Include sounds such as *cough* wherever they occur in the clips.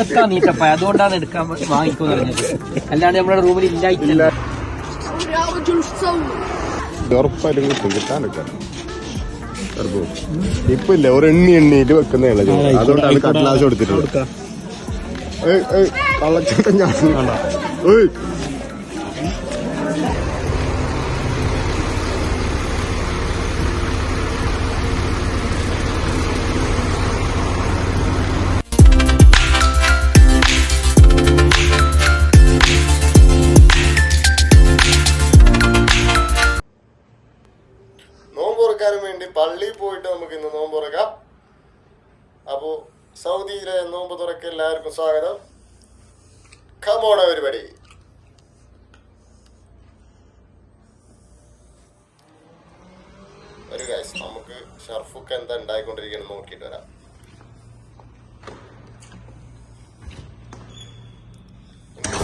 കത്താ നീട്ടപ്പായ അതുകൊണ്ടാണ് എടുക്കാൻ വാങ്ങിക്കൂന്ന് പറഞ്ഞത്. അല്ലാണ്ട് നമ്മുടെ റൂമിൽ ഇല്ലായിട്ടില്ല ഉറപ്പായിട്ടും ഇപ്പൊ ഇല്ല ഒരു എണ്ണി എണ്ണിയിട്ട് വെക്കുന്നതാണ് കടലാസ് കൊടുത്തിട്ടുള്ളത്. ഞാൻ തുറക്കാനും വേണ്ടി പള്ളിയിൽ പോയിട്ട് നമുക്ക് ഇന്ന് നോമ്പ് തുറക്കാം. അപ്പോ സൗദിയിലെ നോമ്പ് തുറക്ക എല്ലാവർക്കും സ്വാഗതം. കമോണ പരിപാടി ഒരു കാശ് നമുക്ക് ഷർഫുക്ക് എന്താ ഉണ്ടായിക്കൊണ്ടിരിക്കണം നോക്കിയിട്ട് വരാം.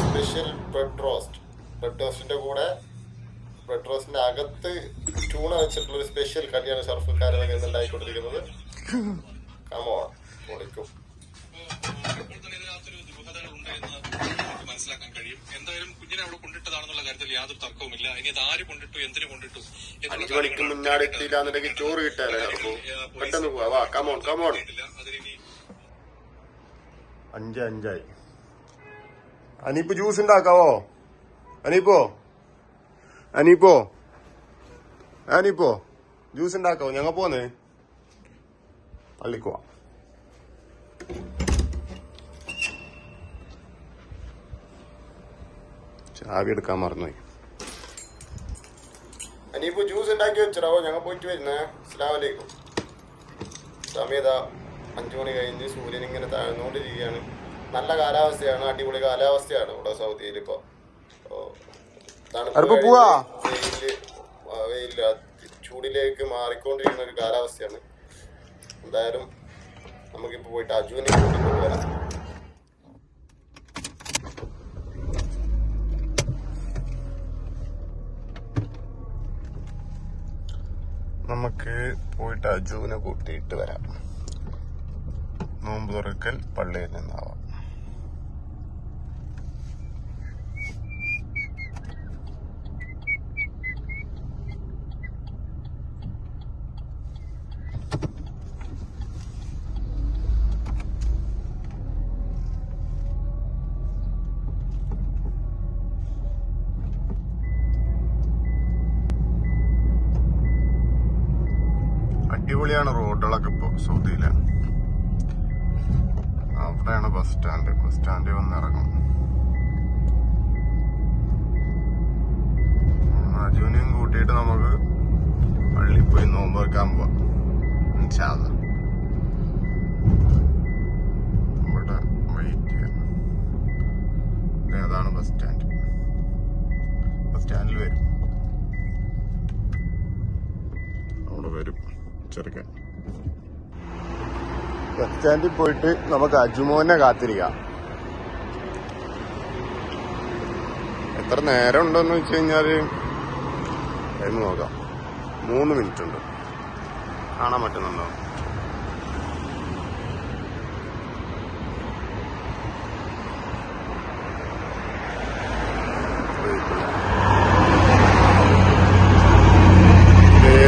സ്പെഷ്യൽ ബ്രെഡ് റോസ്റ്റ് ബ്രെഡ് റോസ്റ്റിന്റെ കൂടെ ബ്രെഡ് റോസ്റ്റിന്റെ അകത്ത് ചൂണ വെച്ചിട്ടുള്ള ഒരു സ്പെഷ്യൽ കല്യാണ ഷർഫുക്കാരനൊക്കെ ഇന്ന് ഉണ്ടായിക്കൊണ്ടിരിക്കുന്നത്. കമോൺ പൊളിക്കും. മനസ്സിലാക്കാൻ കഴിയും എന്തായാലും കുഞ്ഞിനെ അവിടെ കൊണ്ടിട്ടതാണെന്നുള്ള കാര്യത്തിൽ യാതൊരു തർക്കവുമില്ല ഇനി അത് ആര് കൊണ്ടിട്ടു എന്തിനു കൊണ്ടിട്ടു എന്നുള്ള അഞ്ചു മണിക്ക് കാര്യങ്ങൾ മുന്നാടി എത്തിയില്ലാന്നുണ്ടെങ്കിൽ ചോറ് കിട്ടാനേ പെട്ടെന്ന് പോവാ. വാ കമോൺ കമോൺ അഞ്ച് അഞ്ചായി. അനീപ്പ് ജ്യൂസ് ഉണ്ടാക്കാവോ? അനീപ്പോ അനീപ്പോ അനീപ്പോ ജ്യൂസ് ഉണ്ടാക്കാവോ ഞങ്ങ പോന്നേ പള്ളിക്കുവാ ചാവി എടുക്കാൻ മറന്നുപോയി അനിയിപ്പോ ജ്യൂസ് ഉണ്ടാക്കി വെച്ചിടാവോ ഞങ്ങൾ പോയിട്ട് വരുന്നേ അസ്ലാമലേക്കും സമയത അഞ്ചു മണി കഴിഞ്ഞ് സൂര്യൻ ഇങ്ങനെ താഴ്ന്നുകൊണ്ടിരിക്കുകയാണ്. നല്ല കാലാവസ്ഥയാണ് അടിപൊളി കാലാവസ്ഥയാണ് ഇവിടെ സൗദിയിൽ ഇപ്പൊ. തണുപ്പ് അറുപ്പ് പോവാ? കഴിഞ്ഞ് വെയിൽ ആ, വെയിൽ അതി- ചൂടിലേക്ക് മാറിക്കൊണ്ടിരിക്കുന്ന ഒരു കാലാവസ്ഥയാണ്. എന്തായാലും നമുക്കിപ്പോ പോയിട്ട് അജുവിനെ കൂട്ടിക്കൊണ്ട് വരാം നമുക്ക് പോയിട്ട് അജുവിനെ കൂട്ടിയിട്ട് വരാം. നോമ്പ് തുറക്കൽ പള്ളിയിൽ നിന്നാവാം. അടിപൊളിയാണ് റോഡുകളൊക്കെ ഇപ്പൊ സൗദിയിൽ. അവിടെയാണ് ബസ് സ്റ്റാൻഡ് ബസ് സ്റ്റാൻഡിൽ വന്ന് ഇറങ്ങും അജുവിനെയും കൂട്ടിയിട്ട് നമുക്ക് പള്ളിയിൽ പോയി നോമ്പ് വെക്കാൻ പോവാം. ഇൻഷാ ചെറുക്കൻ. ബസ് സ്റ്റാൻഡിൽ പോയിട്ട് നമുക്ക് അജുമോനെ കാത്തിരിക്കാം. എത്ര നേരം ഉണ്ടെന്ന് വെച്ച് കഴിഞ്ഞാൽ നോക്കാം. മൂന്ന് മിനിറ്റ് ഉണ്ട് കാണാൻ പറ്റുന്നുണ്ടോ?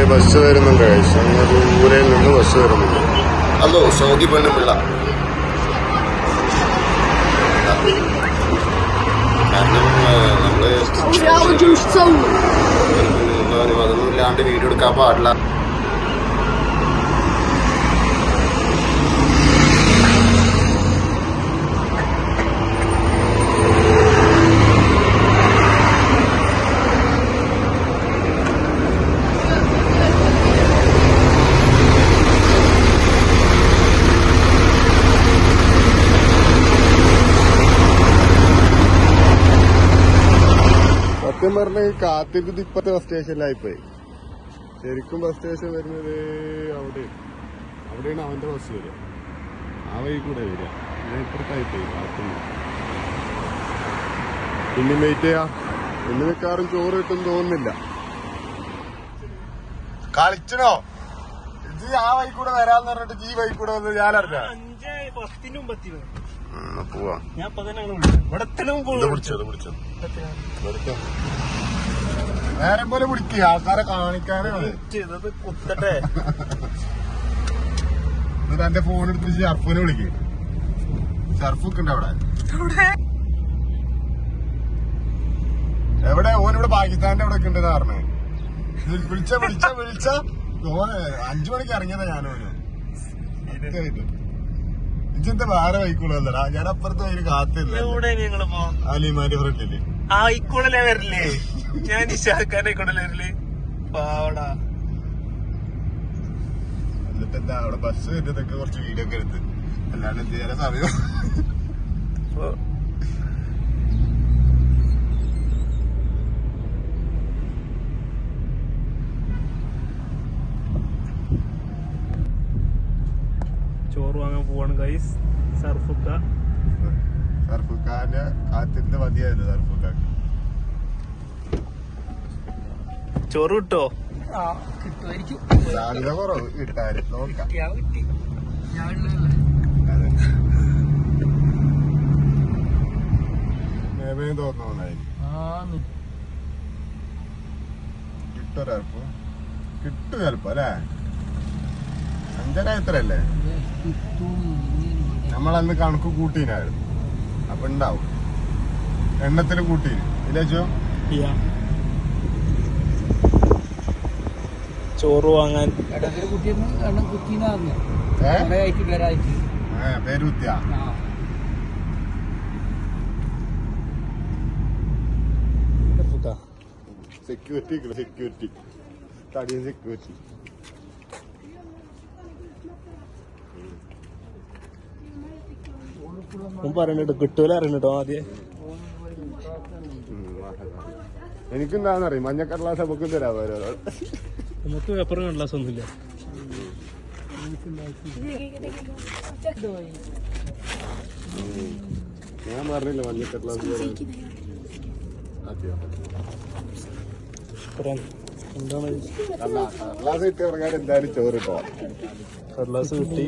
ബസ് വരുന്നുണ്ട്. ദൂരയിൽ നിന്ന് ബസ് വരുന്നുണ്ട്. അതോ സൗദി പെണ്ണുപിള്ള കാരണം നമ്മൾ ഒന്നും ഇല്ലാണ്ട് വീട് എടുക്കാൻ പാടില്ല. പറഞ്ഞ കാത്തിരുന്നത് ഇപ്പത്തെ ബസ് സ്റ്റേഷനിലായിപ്പോയി ശരിക്കും ബസ് സ്റ്റേഷൻ വരുന്നത് അവിടെ. അവിടെയാണ് അവന്റെ ബസ് വരിക. ആ വഴി കൂടെ വരിക. ഞാൻ ഇപ്പുറത്തായിപ്പോയി പിന്നെ വെയിറ്റ് ചെയ്യാ ഇന്ന് വെക്കാറും ചോറ് കിട്ടും തോന്നുന്നില്ല. കളിച്ചണോ? ജി ആ വഴി കൂടെ വരാന്ന് പറഞ്ഞിട്ട് ജി വഴി കൂടെ വന്ന് ഞാനറിഞ്ഞ അഞ്ചേ പത്തിനും പത്തിനും പോവാ. ഞാൻ ഇപ്പൊ? തന്നെ നേരം പോലെ പിടിക്കുക ആൾക്കാരെ കാണിക്കാനാണ് ചെയ്തത് കുത്തട്ടെ. എന്നിട്ട് എന്റെ ഫോൺ എടുത്ത് ഷർഫിനെ വിളിക്ക്. ഷർഫൊക്കെ ഉണ്ട് അവിടെ. എവിടെ? ഓൻ ഇവിടെ പാകിസ്ഥാന്റെ അവിടെ ഒക്കെ ഉണ്ടെന്ന് പറഞ്ഞു. വിളിച്ച വിളിച്ച വിളിച്ച. ഓന് അഞ്ചു മണിക്ക് ഇറങ്ങിയതാ ഞാനോന്. ഇജെന്താ വേറെ വൈക്കുള്ളൂല്ലടാ ഞാൻ അപ്പുറത്ത് അതിന് കാത്തില്ല എവിടെ ഞങ്ങളിപ്പോ അലിമാന്റെ ഫ്രണ്ടിൽ. ആ ഇക്കൂടല്ലേ വരില്ലേ ഞാൻ നിശാക്കാന്റെ വരില്ലേ പാവടാ. എന്നിട്ട് എന്താ അവിടെ ബസ് വരുന്നതൊക്കെ കുറച്ച് വീഡിയോ ഒക്കെ എടുത്ത്. അല്ലാണ്ട് എന്ത് ചെയ്യാൻ സമയം ഇപ്പൊ ചോറ് വാങ്ങാൻ പോവാണ് ഗൈസ് സർഫുക്ക. സർഫുക്കാന്റെ കാത്തിന്റെ മതിയായിരുന്നു സർഫുക്കാക്ക്. ചോറ് കിട്ടോ? സാധ്യത കുറവ് കിട്ടാറ് നോക്കാം. കിട്ടിയാ കിട്ടി. ഞാൻ അതെ. മേമയും തോന്നുന്നായി ആന്ന് കിട്ടോ ചിലപ്പോ കിട്ടും ചിലപ്പോ അല്ലേ അഞ്ചര എത്രയല്ലേ? കിട്ടും. നമ്മളന്ന് കണക്ക് കൂട്ടീനായിരുന്നു. അപ്പൊ ഉണ്ടാവും എണ്ണത്തിൽ കൂട്ടീന്. ചോ ചോറ് വാങ്ങാൻ. ഇടയ്ക്ക് സെക്യൂരിറ്റി സെക്യൂരിറ്റി തടിയ ഏ കുറെ ആയിട്ട് പേരായിട്ട് ഏ, പേരുത്തിയ ആ സർഫുക്ക സെക്യൂരിറ്റി സെക്യൂരിറ്റി തടിയൻ സെക്യൂരിറ്റി ഞാൻ കിട്ടൂല അറിയണട്ടോ ആദ്യം? എനിക്കെന്താണെന്നറിയും മഞ്ഞക്കടലാസ് നമുക്ക് തരാൻ ഓരോ. നമുക്ക് പേപ്പർ കടലാസ് ഒന്നുമില്ല. ഞാൻ പറഞ്ഞില്ല മഞ്ഞക്കടലാസ് അല്ല കടലാസ് കിട്ടി ഇറങ്ങാൻ എന്തായാലും ചോറ് കിട്ടോ കടലാസ് കിട്ടി.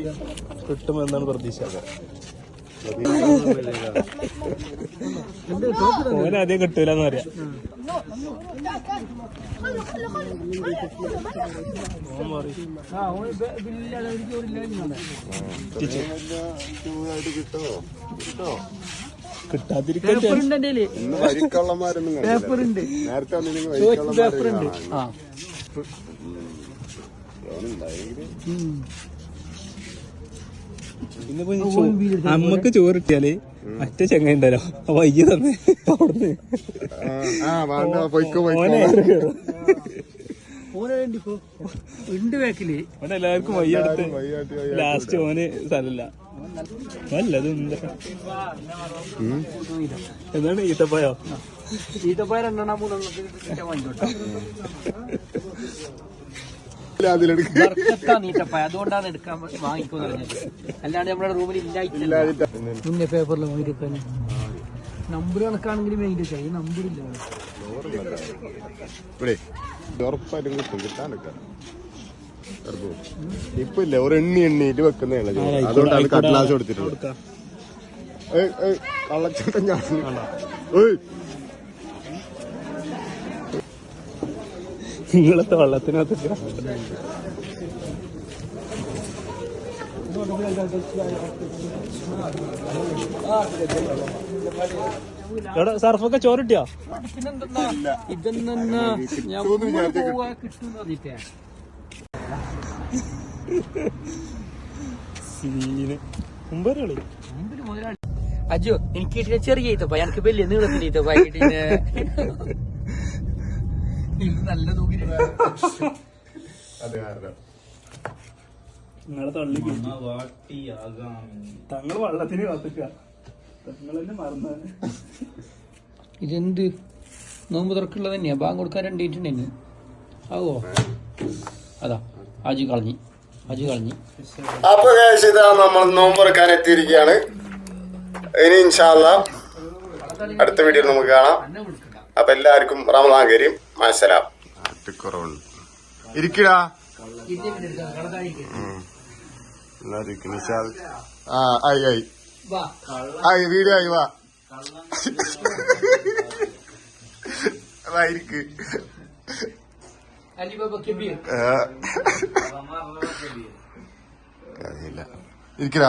കിട്ടുമെന്നാണ് പ്രതീക്ഷ. ആദ്യം കിട്ടൂലെന്ന് പറയാ കിട്ടോ കിട്ടോ കിട്ടാതിരിക്കാൻ വരിക്കള്ളന്മാരൊന്നും നേരത്തെ ആ ചോ- അമ്മയ്ക്ക് ചോറ് കിട്ടിയാൽ മറ്റേ ചെങ്ങ ഉണ്ടല്ലോ. വൈകി തന്നെ. അവിടുന്ന്. ഉണ്ട് ഓൻ എല്ലാവർക്കും വയ്യെടുത്ത് ലാസ്റ്റ് ഓന് സ്ഥലമില്ല. നല്ലത് എന്താ എന്താണ് ഈത്തപ്പഴോ? ഈത്തപ്പഴ രണ്ടെണ്ണം മൂന്നെണ്ണം അതുകൊണ്ടാണ് എടുക്കാൻ വാങ്ങിക്കുമെന്ന് പറഞ്ഞത്. അല്ലാണ്ട് നമ്മുടെ റൂമിൽ ഇല്ലായിട്ട് മുന്നേ പേപ്പറിൽ നമ്പർ ഈ നമ്പർ ഇല്ല. ഉറപ്പായിട്ടും കിട്ടും. കിട്ടാനൊക്കെ. ഇപ്പൊ ഇല്ല. ഒരു എണ്ണി എണ്ണിയിട്ട് വെക്കുന്നതാണ്. അതുകൊണ്ടാണ് കടലാസ് കൊടുത്തിട്ടുള്ളത്. കള്ളച്ചട്ടം ഞാൻ ഏയ്, നിങ്ങളത്തെ വള്ളത്തിനകത്ത് എവിടെ സർഫൊക്കെ ചോറിട്ടിയോ? ഇതെന്നാ ഞാൻ സീന് കളി. മുതലാളി അജു എനിക്ക് കിട്ടിയ ചെറിയ ഈത്തപ്പ എനിക്ക് വലിയ നീളത്തിന്റെ ഈത്തപ്പ കിട്ടിയ *laughs* നല്ല തൂക്കിട്ട് അത് കാരണം നിങ്ങളെ തള്ളി തങ്ങൾ വള്ളത്തിന് കാത്തിക്ക. തങ്ങളെന്നെ മറന്നാണ് ഇതെന്ത്? നോമ്പ് തുറക്കുള്ളത് തന്നെയാ. ബാങ്ക് കൊടുക്കാൻ രണ്ടിട്ടുണ്ടെന്ന് ആവോ? അതാ അജി കളഞ്ഞി. അജി കളഞ്ഞി. അപ്പൊ ഇതാ നമ്മൾ നോമ്പ് തുറക്കാൻ എത്തിയിരിക്കുകയാണ്. ഇനി ഇൻഷാല്ല അടുത്ത വീഡിയോ നമുക്ക് കാണാം. അപ്പൊ എല്ലാവർക്കും റമദാൻ കരീം. മനസ്സിലാം കുറവുണ്ട് ഇരിക്കടാ. കാര്യമില്ല ഇരിക്കലാ